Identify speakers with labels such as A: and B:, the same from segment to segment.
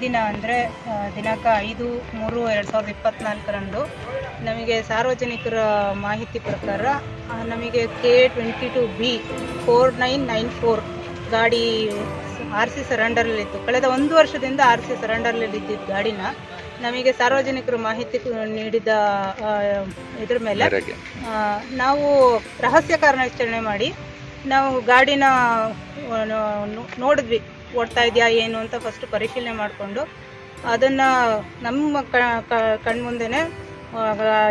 A: ದಿನ ಅಂದರೆ ದಿನಾಂಕ ಐದು ಮೂರು ಎರಡು ಸಾವಿರದ ಇಪ್ಪತ್ತ್ನಾಲ್ಕರಂದು ನಮಗೆ ಸಾರ್ವಜನಿಕರ ಮಾಹಿತಿ ಪ್ರಕಾರ ನಮಗೆ K twenty two B four nine nine four ಗಾಡಿ ಆರ್ ಸಿ ಸರೆಂಡರ್ಲಿತ್ತು ಕಳೆದ ಒಂದು ವರ್ಷದಿಂದ ಆರ್ ಸಿ ಸರೆಂಡರ್ಲಿದ್ದಿದ್ದ ಗಾಡಿನ ನಮಗೆ ಸಾರ್ವಜನಿಕರು ಮಾಹಿತಿ ನೀಡಿದ ಇದ್ರ ಮೇಲೆ ನಾವು ರಹಸ್ಯ ಕಾರ್ಯಾಚರಣೆ ಮಾಡಿ ನಾವು ಗಾಡಿನ ನೋಡಿದ್ವಿ. ಓಡ್ತಾ ಇದೆಯಾ, ಏನು ಅಂತ ಫಸ್ಟ್ ಪರಿಶೀಲನೆ ಮಾಡಿಕೊಂಡು ಅದನ್ನು ನಮ್ಮ ಕಣ್ಮುಂದೆ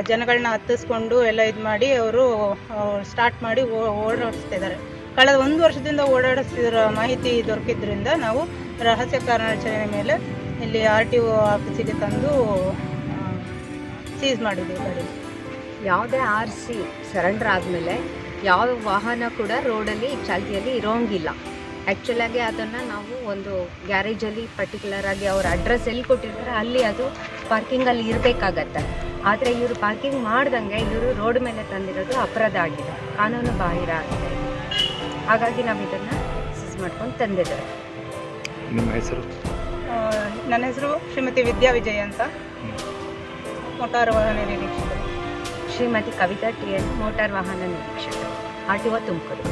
A: ಜನಗಳನ್ನ ಹತ್ತಿಸ್ಕೊಂಡು ಎಲ್ಲ ಇದು ಮಾಡಿ ಅವರು ಸ್ಟಾರ್ಟ್ ಮಾಡಿ ಓಡಾಡಿಸ್ತಿದ್ದಾರೆ. ಕಳೆದ ಒಂದು ವರ್ಷದಿಂದ ಓಡಾಡಿಸ್ತಿರೋ ಮಾಹಿತಿ ದೊರಕಿದ್ರಿಂದ ನಾವು ರಹಸ್ಯ ಕಾರ್ಯಾಚರಣೆ ಮೇಲೆ ಇಲ್ಲಿ ಆರ್ ಟಿ ಒ ಆಫೀಸಿಗೆ ತಂದು ಸೀಸ್ ಮಾಡಿದ್ವಿ ಗಾಡಿ.
B: ಯಾವುದೇ ಆರ್ ಸಿ ಸರೆಂಡರ್ ಆದಮೇಲೆ ಯಾವ ವಾಹನ ಕೂಡ ರೋಡಲ್ಲಿ ಚಾಲ್ತಿಯಲ್ಲಿ ಇರೋಂಗಿಲ್ಲ. ಆ್ಯಕ್ಚುಲಾಗಿ ಅದನ್ನು ನಾವು ಒಂದು ಗ್ಯಾರೇಜಲ್ಲಿ ಪರ್ಟಿಕ್ಯುಲರ್ ಆಗಿ ಅವ್ರ ಅಡ್ರೆಸ್ ಎಲ್ಲಿ ಕೊಟ್ಟಿರ್ತಾರೆ ಅಲ್ಲಿ ಅದು ಪಾರ್ಕಿಂಗಲ್ಲಿ ಇರಬೇಕಾಗತ್ತೆ. ಆದರೆ ಇವರು ಪಾರ್ಕಿಂಗ್ ಮಾಡ್ದಂಗೆ ಇವರು ರೋಡ್ ಮೇಲೆ ತಂದಿರೋದು ಅಪರಾಧ ಆಗಿದೆ. ಕಾನೂನು ಬಾಹಿರ ಆಗಿದೆ. ಹಾಗಾಗಿ ನಾವು ಇದನ್ನು ಸೀಸ್ ಮಾಡ್ಕೊಂಡು ತಂದಿದ್ದೇವೆ.
C: ನಿಮ್ಮ ಹೆಸರು?
A: ನನ್ನ ಹೆಸರು ಶ್ರೀಮತಿ ವಿದ್ಯಾ ವಿಜಯ್ ಅಂತ. ಮೋಟಾರ್ ವಾಹನ ನಿರೀಕ್ಷಕರು.
B: Shrimati Kavitha T N motor ವಾಹನ ನಿರೀಕ್ಷಕರು. R T O Tumakuru.